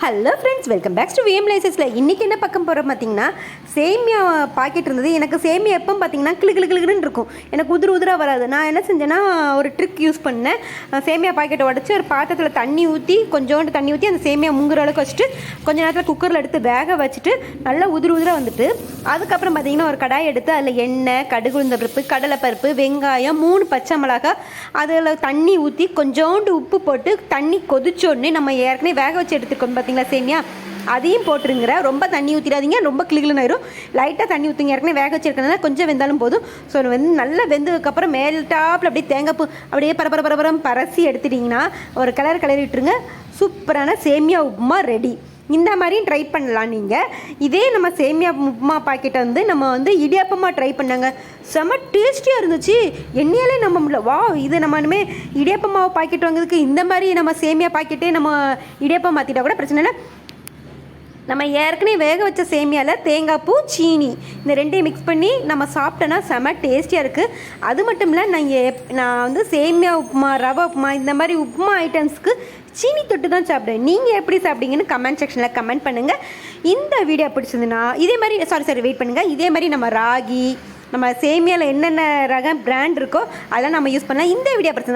Hello friends welcome back to VM லைசஸில் இன்றைக்கி என்ன பக்கம் போகிறோம் பார்த்தீங்கன்னா சேமியா பாக்கெட் இருந்தது. எனக்கு சேமியா எப்போ பார்த்தீங்கன்னா கிளு கிளு கிளுன்னு இருக்கும். எனக்கு உதிர உதிராக வராது. நான் என்ன செஞ்சேன்னா ஒரு ட்ரிக் யூஸ் பண்ணேன். சேமியா பாக்கெட்டை உடச்சி ஒரு பாத்திரத்தில் தண்ணி ஊற்றி கொஞ்சோண்டு தண்ணி ஊற்றி அந்த சேமியா முங்குற அளவுக்கு வச்சுட்டு கொஞ்ச நேரத்தில் குக்கரில் எடுத்து வேக வச்சுட்டு நல்லா உதிர உதிராக வந்துட்டு அதுக்கப்புறம் பார்த்தீங்கன்னா ஒரு கடாய் எடுத்து அதில் எண்ணெய் கடுகு உளுந்த பருப்பு கடலைப்பருப்பு வெங்காயம் மூணு பச்சை மிளகாய் அதில் தண்ணி ஊற்றி கொஞ்சோண்டு உப்பு போட்டு தண்ணி கொதிச்சோடனே நம்ம ஏற்கனவே வேக வச்சு எடுத்துருக்கோம் பார்த்தீங்களா சேமியா? அதையும் போட்டுருங்கிற. ரொம்ப தண்ணி ஊற்றிடாதீங்க ரொம்ப கிளிகிளுன்னு ஆயிரும். லைட்டாக தண்ணி ஊற்றுங்க ஏற்கனவே வேக வச்சிருக்கனால கொஞ்சம் வெந்தாலும் போதும். ஸோ வந்து நல்லா வெந்ததுக்கப்புறம் மேல் டாப்பில் அப்படியே தேங்காய் பூ அப்படியே பரபர பரபரம் பரசி எடுத்துட்டிங்கன்னா ஒரு கலர் கலர் விட்டுருங்க சூப்பரான சேமியா உப்புமா ரெடி இந்த மாதிரியும் ட்ரை பண்ணலாம் நீங்கள் இதே நம்ம சேமியா உப்புமா பாக்கெட்டை வந்து நம்ம வந்து இடியாப்பமாக ட்ரை பண்ணாங்க. செம டேஸ்டியாக இருந்துச்சு. எண்ணெயாலே நம்ம முடியல வா இது நம்ம இனிமேல் இடியாப்ப மாவு பாக்கெட் வாங்குறதுக்கு இந்த மாதிரி நம்ம சேமியா பாக்கெட்டே நம்ம இடியாப்பம் மாற்றிட்டா கூட பிரச்சனை இல்லை. நம்ம ஏற்கனவே வேக வச்ச சேமியாவில் தேங்காய் பூ சீனி இந்த ரெண்டையும் மிக்ஸ் பண்ணி நம்ம சாப்பிட்டோன்னா செம டேஸ்டியாக இருக்குது அது மட்டும் இல்லை நான் எப் நான் வந்து சேமியா உப்புமா ரவை உப்புமா இந்த மாதிரி உப்புமா ஐட்டம்ஸ்க்கு சீனி தொட்டு தான் சாப்பிடுவேன். நீங்கள் எப்படி சாப்பிட்டீங்கன்னு கமெண்ட் செக்ஷனில் கமெண்ட் பண்ணுங்கள் இந்த வீடியோ பிடிச்சதுன்னா இதே மாதிரி சாரி சாரி வெயிட் பண்ணுங்கள் இதே மாதிரி நம்ம ராகி நம்ம சேமியாவில் என்னென்ன ரகம் பிராண்ட் இருக்கோ அதெல்லாம் நம்ம யூஸ் பண்ணலாம். இந்த வீடியோ பிடிச்சதுன்னா